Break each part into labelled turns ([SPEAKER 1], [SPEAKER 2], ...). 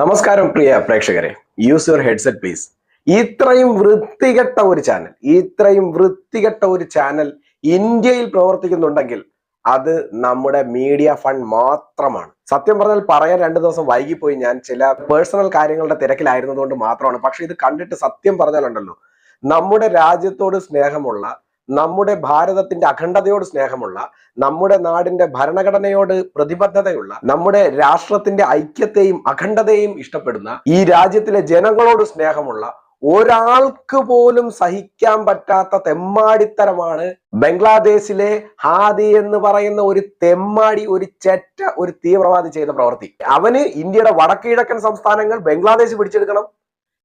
[SPEAKER 1] നമസ്കാരം പ്രിയ പ്രേക്ഷകരെ. Use your headset please ഇത്രയും വൃത്തികെട്ട ഒരു ചാനൽ ഇത്രയും വൃത്തികെട്ട ഒരു ചാനൽ ഇന്ത്യയിൽ പ്രവർത്തിക്കുന്നുണ്ടെങ്കിൽ അത് നമ്മുടെ മീഡിയ ഫണ്ട് മാത്രമാണ്. സത്യം പറഞ്ഞാൽ പറയാൻ രണ്ടു ദിവസം വൈകിപ്പോയി. ഞാൻ ചില പേഴ്സണൽ കാര്യങ്ങളുടെ തിരക്കിലായിരുന്നതുകൊണ്ട് മാത്രമാണ്. പക്ഷെ ഇത് കണ്ടിട്ട് സത്യം പറഞ്ഞാലുണ്ടല്ലോ നമ്മുടെ രാജ്യത്തോട് സ്നേഹമുള്ള നമ്മുടെ ഭാരതത്തിന്റെ അഖണ്ഡതയോട് സ്നേഹമുള്ള നമ്മുടെ നാടിന്റെ ഭരണഘടനയോട് പ്രതിബദ്ധതയുള്ള നമ്മുടെ രാഷ്ട്രത്തിന്റെ ഐക്യത്തെയും അഖണ്ഡതയും ഇഷ്ടപ്പെടുന്ന ഈ രാജ്യത്തിലെ ജനങ്ങളോട് സ്നേഹമുള്ള ഒരാൾക്ക് പോലും സഹിക്കാൻ പറ്റാത്ത തെമ്മാടിത്തരമാണ് ബംഗ്ലാദേശിലെ ഹാദി എന്ന് പറയുന്ന ഒരു തെമ്മാടി ഒരു ചെറ്റ ഒരു തീവ്രവാദി ചെയ്ത പ്രവൃത്തി. അവന് ഇന്ത്യയുടെ വടക്കിഴക്കൻ സംസ്ഥാനങ്ങൾ ബംഗ്ലാദേശ് പിടിച്ചെടുക്കണം.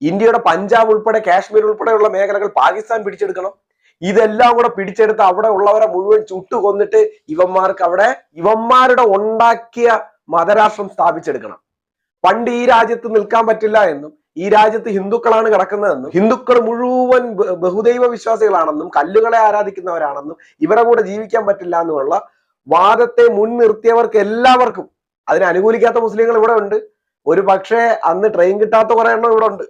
[SPEAKER 1] ഇന്ത്യയുടെ പഞ്ചാബ് ഉൾപ്പെടെ കാശ്മീർ ഉൾപ്പെടെയുള്ള മേഖലകൾ പാകിസ്ഥാൻ പിടിച്ചെടുക്കണം. ഇതെല്ലാം കൂടെ പിടിച്ചെടുത്ത് അവിടെ ഉള്ളവരെ മുഴുവൻ ചുട്ടു കൊന്നിട്ട് ഇവന്മാർക്ക് അവിടെ ഇവന്മാരുടെ ഉണ്ടാക്കിയ മതരാഷ്ട്രം സ്ഥാപിച്ചെടുക്കണം. പണ്ട് ഈ രാജ്യത്ത് നിൽക്കാൻ പറ്റില്ല എന്നും ഈ രാജ്യത്ത് ഹിന്ദുക്കളാണ് കിടക്കുന്നതെന്നും ഹിന്ദുക്കൾ മുഴുവൻ ബഹുദൈവ വിശ്വാസികളാണെന്നും കല്ലുകളെ ആരാധിക്കുന്നവരാണെന്നും ഇവരെ കൂടെ ജീവിക്കാൻ പറ്റില്ല എന്നുമുള്ള വാദത്തെ മുൻനിർത്തിയവർക്ക് എല്ലാവർക്കും അതിനെ അനുകൂലിക്കാത്ത മുസ്ലിങ്ങൾ ഇവിടെ ഉണ്ട്. ഒരു പക്ഷേ അന്ന് ട്രെയിൻ കിട്ടാത്ത കുറെ എണ്ണം ഇവിടെ ഉണ്ട്.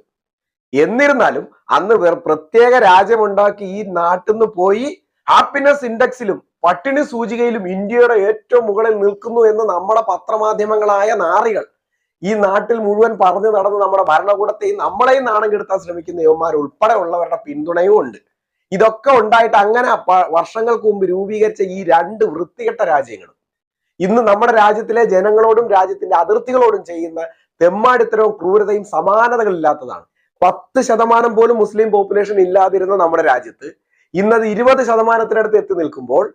[SPEAKER 1] എന്നിരുന്നാലും അന്ന് പ്രത്യേക രാജ്യമുണ്ടാക്കി ഈ നാട്ടിൽ നിന്ന് പോയി ഹാപ്പിനെസ് ഇൻഡെക്സിലും പട്ടിണി സൂചികയിലും ഇന്ത്യയുടെ ഏറ്റവും മുകളിൽ നിൽക്കുന്നു എന്ന് നമ്മുടെ പത്രമാധ്യമങ്ങളായ നാറികൾ ഈ നാട്ടിൽ മുഴുവൻ പറഞ്ഞു നടന്ന് നമ്മുടെ ഭരണകൂടത്തെയും നമ്മളെയും നാണം കെടുത്താൻ ശ്രമിക്കുന്ന യുവന്മാർ ഉൾപ്പെടെ ഉള്ളവരുടെ പിന്തുണയും ഉണ്ട്. ഇതൊക്കെ ഉണ്ടായിട്ട് അങ്ങനെ വർഷങ്ങൾക്ക് മുമ്പ് രൂപീകരിച്ച ഈ രണ്ട് വൃത്തികെട്ട രാജ്യങ്ങളും. ഇന്ന് നമ്മുടെ രാജ്യത്തിലെ ജനങ്ങളോടും രാജ്യത്തിന്റെ അതിർത്തികളോടും ചെയ്യുന്ന തെമ്മാടിത്തരവും ക്രൂരതയും സമാനതകളില്ലാത്തതാണ്. പത്ത് ശതമാനം പോലും മുസ്ലിം പോപ്പുലേഷൻ ഇല്ലാതിരുന്ന നമ്മുടെ രാജ്യത്ത് ഇന്നത് ഇരുപത് ശതമാനത്തിനടുത്ത് എത്തി നിൽക്കുമ്പോൾ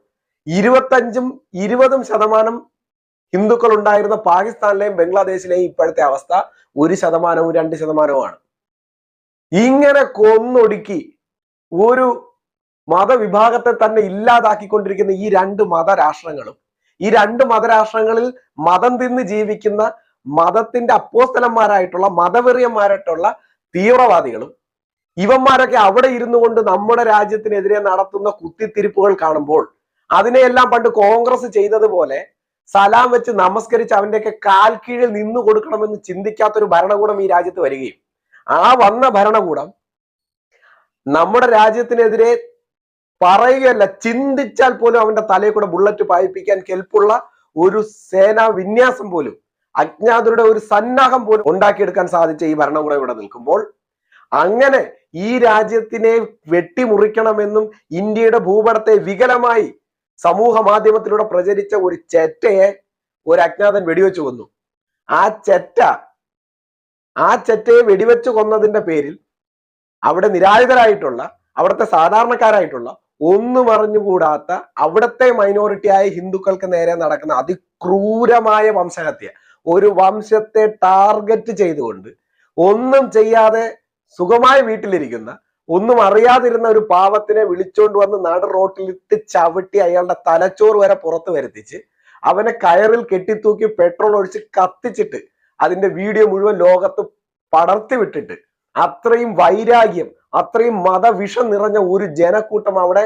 [SPEAKER 1] ഇരുപത്തഞ്ചും ഇരുപതും ശതമാനം ഹിന്ദുക്കൾ ഉണ്ടായിരുന്ന പാകിസ്ഥാനിലെയും ബംഗ്ലാദേശിലെയും ഇപ്പോഴത്തെ അവസ്ഥ ഒരു ശതമാനവും രണ്ട് ശതമാനവുമാണ്. ഇങ്ങനെ കൊന്നൊടുക്കി ഒരു മതവിഭാഗത്തെ തന്നെ ഇല്ലാതാക്കിക്കൊണ്ടിരിക്കുന്ന ഈ രണ്ട് മതരാഷ്ട്രങ്ങളും ഈ രണ്ട് മതരാഷ്ട്രങ്ങളിൽ മതം തിന്ന് ജീവിക്കുന്ന മതത്തിന്റെ അപ്പോസ്തലന്മാരായിട്ടുള്ള മതവെറിയന്മാരായിട്ടുള്ള തീവ്രവാദികളും ഇവന്മാരൊക്കെ അവിടെ ഇരുന്നു കൊണ്ട് നമ്മുടെ രാജ്യത്തിനെതിരെ നടത്തുന്ന കുത്തിത്തിരിപ്പുകൾ കാണുമ്പോൾ അതിനെയെല്ലാം പണ്ട് കോൺഗ്രസ് ചെയ്തതുപോലെ സലാം വെച്ച് നമസ്കരിച്ച് അവന്റെയൊക്കെ കാൽ കീഴിൽ നിന്നു കൊടുക്കണമെന്ന് ചിന്തിക്കാത്തൊരു ഭരണകൂടം ഈ രാജ്യത്ത് വരികയും ആ വന്ന ഭരണകൂടം നമ്മുടെ രാജ്യത്തിനെതിരെ പറയുകയല്ല ചിന്തിച്ചാൽ പോലും അവന്റെ തലയിൽ കൂടെ ബുള്ളറ്റ് പായിപ്പിക്കാൻ കെൽപ്പുള്ള ഒരു സേനാ വിന്യാസം പോലും അജ്ഞാതരുടെ ഒരു സന്നാഹം പോലും ഉണ്ടാക്കിയെടുക്കാൻ സാധിച്ച ഈ ഭരണകൂടം ഇവിടെ നിൽക്കുമ്പോൾ അങ്ങനെ ഈ രാജ്യത്തിനെ വെട്ടിമുറിക്കണമെന്നും ഇന്ത്യയുടെ ഭൂപടത്തെ വികലമായി സമൂഹ മാധ്യമത്തിലൂടെ പ്രചരിച്ച ഒരു ചെറ്റയെ ഒരു അജ്ഞാതൻ വെടിവെച്ചു കൊന്നു. ആ ചെറ്റ ആ ചെറ്റയെ വെടിവെച്ചു കൊന്നതിന്റെ പേരിൽ അവിടെ നിരായുധരായിട്ടുള്ള അവിടുത്തെ സാധാരണക്കാരായിട്ടുള്ള ഒന്നും അറിഞ്ഞുകൂടാത്ത അവിടുത്തെ മൈനോറിറ്റിയായ ഹിന്ദുക്കൾക്ക് നേരെ നടക്കുന്ന അതിക്രൂരമായ വംശഹത്യ. ഒരു വംശത്തെ ടാർഗറ്റ് ചെയ്തുകൊണ്ട് ഒന്നും ചെയ്യാതെ സുഖമായി വീട്ടിലിരിക്കുന്ന ഒന്നും അറിയാതിരുന്ന ഒരു പാവത്തിനെ വിളിച്ചോണ്ട് വന്ന് നട റോട്ടിലിട്ട് ചവിട്ടി അയാളുടെ തലച്ചോറ് വരെ പുറത്ത് വരുത്തിച്ച് അവനെ കയറിൽ കെട്ടിത്തൂക്കി പെട്രോൾ ഒഴിച്ച് കത്തിച്ചിട്ട് അതിന്റെ വീഡിയോ മുഴുവൻ ലോകത്ത് പടർത്തി വിട്ടിട്ട് അത്രയും വൈരാഗ്യം അത്രയും മതവിഷം നിറഞ്ഞ ഒരു ജനക്കൂട്ടം അവിടെ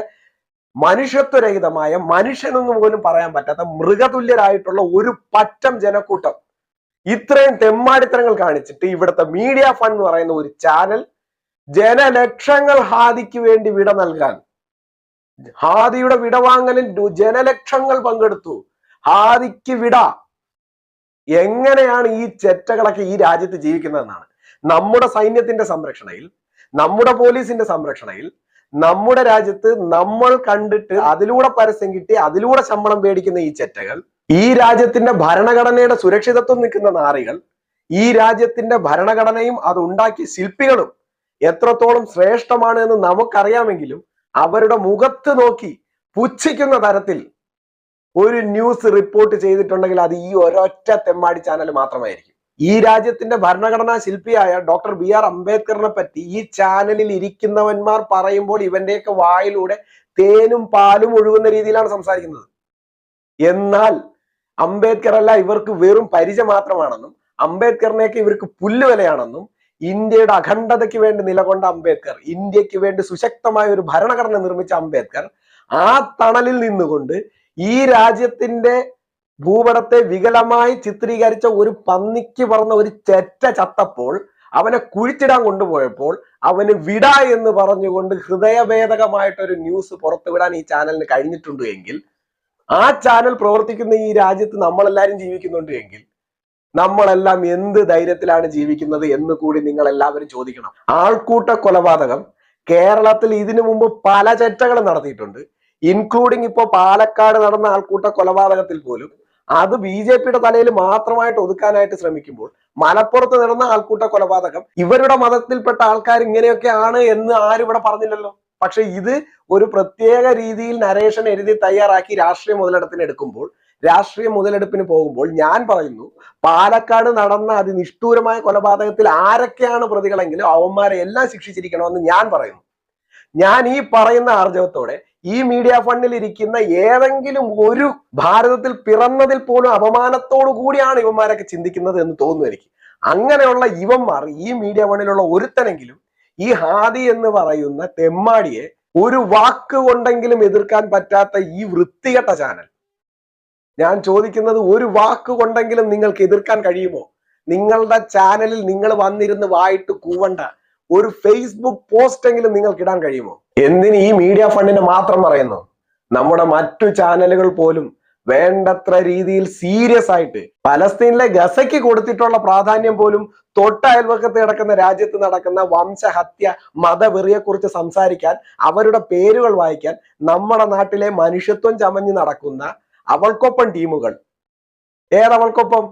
[SPEAKER 1] മനുഷ്യത്വരഹിതമായ മനുഷ്യനെന്ന് പോലും പറയാൻ പറ്റാത്ത മൃഗതുല്യരായിട്ടുള്ള ഒരു പറ്റം ജനക്കൂട്ടം ഇത്രയും തെമ്മാടിത്തരങ്ങൾ കാണിച്ചിട്ട് ഇവിടുത്തെ മീഡിയ ഫണ്ട് എന്ന് പറയുന്ന ഒരു ചാനൽ ജനലക്ഷങ്ങൾ ഹാദിക്ക് വേണ്ടി വിട നൽകാൻ. ഹാദിയുടെ വിടവാങ്ങലിൽ ജനലക്ഷങ്ങൾ പങ്കെടുത്തു. ഹാദിക്ക് വിട. എങ്ങനെയാണ് ഈ ചെറ്റകളൊക്കെ ഈ രാജ്യത്ത് ജീവിക്കുന്നതെന്നാണ്. നമ്മുടെ സൈന്യത്തിന്റെ സംരക്ഷണയിൽ നമ്മുടെ പോലീസിന്റെ സംരക്ഷണയിൽ നമ്മുടെ രാജ്യത്ത് നമ്മൾ കണ്ടിട്ട് അതിലൂടെ പരസ്യം കിട്ടി അതിലൂടെ ശമ്പളം പേടിക്കുന്ന ഈ ചെറ്റകൾ ഈ രാജ്യത്തിന്റെ ഭരണഘടനയുടെ സുരക്ഷിതത്വം നിൽക്കുന്ന നാറികൾ ഈ രാജ്യത്തിന്റെ ഭരണഘടനയും അത് ഉണ്ടാക്കിയ ശില്പികളും എത്രത്തോളം ശ്രേഷ്ഠമാണ് എന്ന് നമുക്കറിയാമെങ്കിലും അവരുടെ മുഖത്ത് നോക്കി പുച്ഛിക്കുന്ന തരത്തിൽ ഒരു ന്യൂസ് റിപ്പോർട്ട് ചെയ്തിട്ടുണ്ടെങ്കിൽ അത് ഈ ഒരൊറ്റ തെമ്മാടി ചാനൽ മാത്രമായിരിക്കും. ഈ രാജ്യത്തിന്റെ ഭരണഘടനാ ശില്പിയായ ഡോക്ടർ ബി ആർ അംബേദ്കറിനെ പറ്റി ഈ ചാനലിൽ ഇരിക്കുന്നവന്മാർ പറയുമ്പോൾ ഇവന്റെയൊക്കെ വായിലൂടെ തേനും പാലും ഒഴുകുന്ന രീതിയിലാണ് സംസാരിക്കുന്നത്. എന്നാൽ അംബേദ്കർ അല്ല ഇവർക്ക് വെറും പരിചയ മാത്രമാണെന്നും അംബേദ്കറിനെയൊക്കെ ഇവർക്ക് പുല്ലുവലയാണെന്നും ഇന്ത്യയുടെ അഖണ്ഡതയ്ക്ക് വേണ്ടി നിലകൊണ്ട അംബേദ്കർ ഇന്ത്യയ്ക്ക് വേണ്ടി സുശക്തമായ ഒരു ഭരണഘടന നിർമ്മിച്ച അംബേദ്കർ ആ തണലിൽ നിന്നുകൊണ്ട് ഈ രാജ്യത്തിന്റെ ഭൂപടത്തെ വികലമായി ചിത്രീകരിച്ച ഒരു പന്നിക്ക് പറഞ്ഞ ഒരു ചെറ്റ ചത്തപ്പോൾ അവനെ കുഴിച്ചിടാൻ കൊണ്ടുപോയപ്പോൾ അവന് വിട എന്ന് പറഞ്ഞുകൊണ്ട് ഹൃദയഭേദകമായിട്ടൊരു ന്യൂസ് പുറത്തുവിടാൻ ഈ ചാനലിന് കഴിഞ്ഞിട്ടുണ്ട് എങ്കിൽ ആ ചാനൽ പ്രവർത്തിക്കുന്ന ഈ രാജ്യത്ത് നമ്മളെല്ലാരും ജീവിക്കുന്നുണ്ട് എങ്കിൽ നമ്മളെല്ലാം എന്ത് ധൈര്യത്തിലാണ് ജീവിക്കുന്നത് എന്ന് കൂടി നിങ്ങൾ എല്ലാവരും ചോദിക്കണം. ആൾക്കൂട്ട കൊലപാതകം കേരളത്തിൽ ഇതിനു മുമ്പ് പല ചർച്ചകളും നടത്തിയിട്ടുണ്ട്. ഇൻക്ലൂഡിങ് ഇപ്പോ പാലക്കാട് നടന്ന ആൾക്കൂട്ട കൊലപാതകത്തിൽ പോലും അത് ബി ജെ പിയുടെ തലയിൽ മാത്രമായിട്ട് ഒതുക്കാനായിട്ട് ശ്രമിക്കുമ്പോൾ മലപ്പുറത്ത് നടന്ന ആൾക്കൂട്ട കൊലപാതകം ഇവരുടെ മതത്തിൽപ്പെട്ട ആൾക്കാർ ഇങ്ങനെയൊക്കെയാണ് എന്ന് ആരും ഇവിടെ പറഞ്ഞില്ലല്ലോ. പക്ഷെ ഇത് ഒരു പ്രത്യേക രീതിയിൽ നരേഷൻ എഴുതി തയ്യാറാക്കി രാഷ്ട്രീയ മുതലെടുപ്പിന് എടുക്കുമ്പോൾ രാഷ്ട്രീയ മുതലെടുപ്പിന് പോകുമ്പോൾ ഞാൻ പറയുന്നു പാലക്കാട് നടന്ന അതിനിഷ്ഠൂരമായ കൊലപാതകത്തിൽ ആരൊക്കെയാണ് പ്രതികളെങ്കിലും അവന്മാരെ എല്ലാം ശിക്ഷിച്ചിരിക്കണമെന്ന് ഞാൻ പറയുന്നു. ഞാൻ ഈ പറയുന്ന ആർജവത്തോടെ ഈ മീഡിയ ഫണ്ടിൽ ഇരിക്കുന്ന ഏതെങ്കിലും ഒരു ഭാരതത്തിൽ പിറന്നതിൽ പോലും അപമാനത്തോടു കൂടിയാണ് ഇവന്മാരൊക്കെ ചിന്തിക്കുന്നത് എന്ന് തോന്നുന്നു എനിക്ക്. അങ്ങനെയുള്ള ഇവന്മാർ ഈ മീഡിയ ഫണ്ടിലുള്ള ഒരുത്തനെങ്കിലും ഈ ഹാദി എന്ന് പറയുന്ന തെമ്മാടിയെ ഒരു വാക്ക് കൊണ്ടെങ്കിലും എതിർക്കാൻ പറ്റാത്ത ഈ വൃത്തികെട്ട ചാനൽ. ഞാൻ ചോദിക്കുന്നത് ഒരു വാക്ക് കൊണ്ടെങ്കിലും നിങ്ങൾക്ക് എതിർക്കാൻ കഴിയുമോ? നിങ്ങളുടെ ചാനലിൽ നിങ്ങൾ വന്നിരുന്ന് വായിട്ട് കൂവണ്ട. ഒരു ഫേസ്ബുക്ക് പോസ്റ്റ് എങ്കിലും നിങ്ങൾക്ക് ഇടാൻ കഴിയുമോ? എന്തിന് ഈ മീഡിയ ഫണ്ടിനെ മാത്രം പറയുന്നു? നമ്മുടെ മറ്റു ചാനലുകൾ പോലും വേണ്ടത്ര രീതിയിൽ സീരിയസ് ആയിട്ട് പലസ്തീനിലെ ഗസയ്ക്ക് കൊടുത്തിട്ടുള്ള പ്രാധാന്യം പോലും തൊട്ട അയൽവക്കത്ത് കിടക്കുന്ന രാജ്യത്ത് നടക്കുന്ന വംശഹത്യ മതവെറിയെക്കുറിച്ച് സംസാരിക്കാൻ അവരുടെ പേരുകൾ വായിക്കാൻ നമ്മുടെ നാട്ടിലെ മനുഷ്യത്വം ചമഞ്ഞു നടക്കുന്ന അവൾക്കൊപ്പം ടീമുകൾ. ഏതവൾക്കൊപ്പം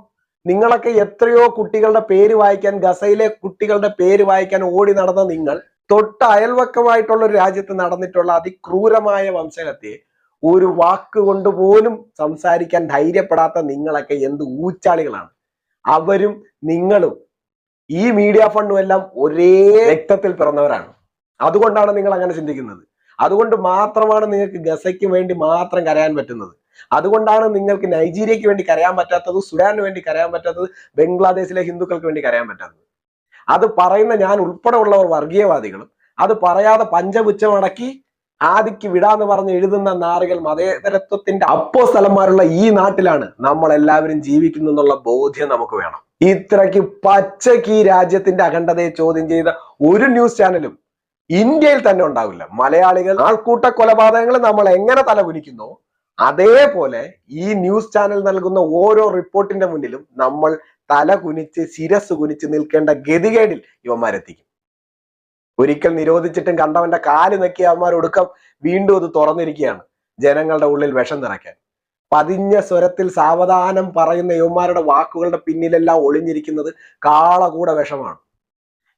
[SPEAKER 1] നിങ്ങളൊക്കെ എത്രയോ കുട്ടികളുടെ പേര് വായിക്കാൻ ഗസയിലെ കുട്ടികളുടെ പേര് വായിക്കാൻ ഓടി നടന്ന നിങ്ങൾ തൊട്ട അയൽവക്കമായിട്ടുള്ള ഒരു രാജ്യത്ത് നടന്നിട്ടുള്ള അതിക്രൂരമായ വംശഹത്യയെ ഒരു വാക്ക് കൊണ്ട് പോലും സംസാരിക്കാൻ ധൈര്യപ്പെടാത്ത നിങ്ങളൊക്കെ എന്ത് ഊച്ചാളികളാണ്. അവരും നിങ്ങളും ഈ മീഡിയ ഫണ്ടും എല്ലാം ഒരേ രക്തത്തിൽ പിറന്നവരാണ്. അതുകൊണ്ടാണ് നിങ്ങൾ അങ്ങനെ ചിന്തിക്കുന്നത്. അതുകൊണ്ട് മാത്രമാണ് നിങ്ങൾക്ക് ഗസയ്ക്ക് വേണ്ടി മാത്രം കരയാൻ പറ്റുന്നത്. അതുകൊണ്ടാണ് നിങ്ങൾക്ക് നൈജീരിയയ്ക്ക് വേണ്ടി കരയാൻ പറ്റാത്തത് സുഡാനു വേണ്ടി കരയാൻ പറ്റാത്തത് ബംഗ്ലാദേശിലെ ഹിന്ദുക്കൾക്ക് വേണ്ടി കരയാൻ പറ്റാത്തത്. അത് പറയുന്ന ഞാൻ ഉൾപ്പെടെ ഉള്ളവർ വർഗീയവാദികളും അത് പറയാതെ പഞ്ചപുച്ഛമടക്കി ആദിക്ക് വിടാന്ന് പറഞ്ഞ് എഴുതുന്ന നാറുകൾ മതേതരത്വത്തിന്റെ അപ്പോ സ്ഥലന്മാരുള്ള ഈ നാട്ടിലാണ് നമ്മൾ എല്ലാവരും ജീവിക്കുന്നു എന്നുള്ള ബോധ്യം നമുക്ക് വേണം. ഇത്രയ്ക്ക് പച്ചയ്ക്ക് ഈ രാജ്യത്തിന്റെ അഖണ്ഡതയെ ചോദ്യം ചെയ്ത ഒരു ന്യൂസ് ചാനലും ഇന്ത്യയിൽ തന്നെ ഉണ്ടാവില്ല. മലയാളികൾ ആൾക്കൂട്ട കൊലപാതകങ്ങൾ നമ്മൾ എങ്ങനെ തലകുലിക്കുന്നു അതേപോലെ ഈ ന്യൂസ് ചാനൽ നൽകുന്ന ഓരോ റിപ്പോർട്ടിന്റെ മുന്നിലും നമ്മൾ തല കുനിച്ച് ശിരസ് കുനിച്ച് നിൽക്കേണ്ട ഗതികേടിൽ ഇവന്മാരെത്തിക്കും. ഒരിക്കൽ നിരോധിച്ചിട്ടും കണ്ടവന്റെ കാൽ നക്കിയ അവന്മാർ ഒടുക്കം വീണ്ടും അത് തുറന്നിരിക്കുകയാണ്. ജനങ്ങളുടെ ഉള്ളിൽ വിഷം നിറയ്ക്കാൻ. പതിഞ്ഞ സ്വരത്തിൽ സാവധാനം പറയുന്ന യുവന്മാരുടെ വാക്കുകളുടെ പിന്നിലെല്ലാം ഒളിഞ്ഞിരിക്കുന്നത് കാളകൂട വിഷമാണ്.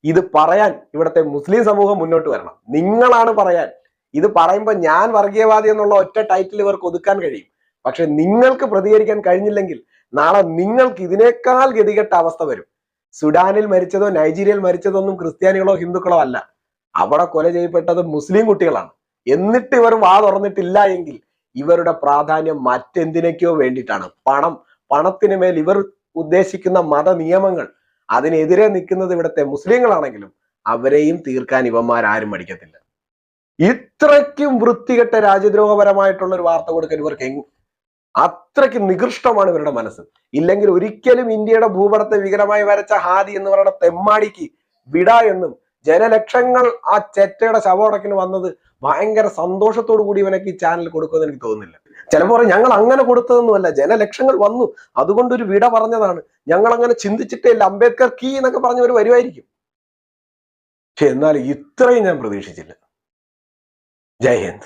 [SPEAKER 1] ഇത് പറയാൻ ഇവിടുത്തെ മുസ്ലിം സമൂഹം മുന്നോട്ട് വരണം. നിങ്ങളാണ് പറയാൻ. ഇത് പറയുമ്പോൾ ഞാൻ വർഗീയവാദി എന്നുള്ള ഒറ്റ ടൈറ്റിൽ ഇവർക്ക് ഒതുക്കാൻ കഴിയും. പക്ഷെ നിങ്ങൾക്ക് പ്രതികരിക്കാൻ കഴിഞ്ഞില്ലെങ്കിൽ നാളെ നിങ്ങൾക്ക് ഇതിനേക്കാൾ ഗതികെട്ട അവസ്ഥ വരും. സുഡാനിൽ മരിച്ചതോ നൈജീരിയയിൽ മരിച്ചതോ ഒന്നും ക്രിസ്ത്യാനികളോ ഹിന്ദുക്കളോ അല്ല. അവിടെ കൊല ചെയ്യപ്പെട്ടത് മുസ്ലിം കുട്ടികളാണ്. എന്നിട്ട് ഇവർ വാ തുറന്നിട്ടില്ല എങ്കിൽ ഇവരുടെ പ്രാധാന്യം മറ്റെന്തിനൊക്കെയോ വേണ്ടിയിട്ടാണ്. പണം പണത്തിന് മേൽ ഇവർ ഉദ്ദേശിക്കുന്ന മത നിയമങ്ങൾ അതിനെതിരെ നിൽക്കുന്നത് ഇവിടുത്തെ മുസ്ലിങ്ങളാണെങ്കിലും അവരെയും തീർക്കാൻ ഇവന്മാരാരും മടിക്കത്തില്ല. ഇത്രയ്ക്കും വൃത്തികെട്ട രാജ്യദ്രോഹപരമായിട്ടുള്ള ഒരു വാർത്ത കൊടുക്കാൻ ഇവർക്ക് അത്രയ്ക്ക് നികൃഷ്ടമാണ് ഇവരുടെ മനസ്സ്. ഇല്ലെങ്കിൽ ഒരിക്കലും ഇന്ത്യയുടെ ഭൂപടത്തെ വികലമായി വരച്ച ഹാദി എന്ന് പറയുന്ന തെമ്മാടിക്ക് വിട എന്നും ജനലക്ഷങ്ങൾ ആ ചെറ്റയുടെ ശവടക്കിന് വന്നത് ഭയങ്കര സന്തോഷത്തോടു കൂടി ഇവനൊക്കെ ഈ ചാനൽ കൊടുക്കുമെന്ന് എനിക്ക് തോന്നുന്നില്ല. ചിലപ്പോൾ ഞങ്ങൾ അങ്ങനെ കൊടുത്തതൊന്നുമല്ല. ജനലക്ഷങ്ങൾ വന്നു. അതുകൊണ്ട് ഒരു വിട പറഞ്ഞതാണ്. ഞങ്ങൾ അങ്ങനെ ചിന്തിച്ചിട്ടേ ഇല്ല. അംബേദ്കർ കീ എന്നൊക്കെ പറഞ്ഞവർ വരുമായിരിക്കും. എന്നാൽ ഇത്രയും ഞാൻ പ്രതീക്ഷിച്ചില്ല. ജയ് ഹിന്ദ്.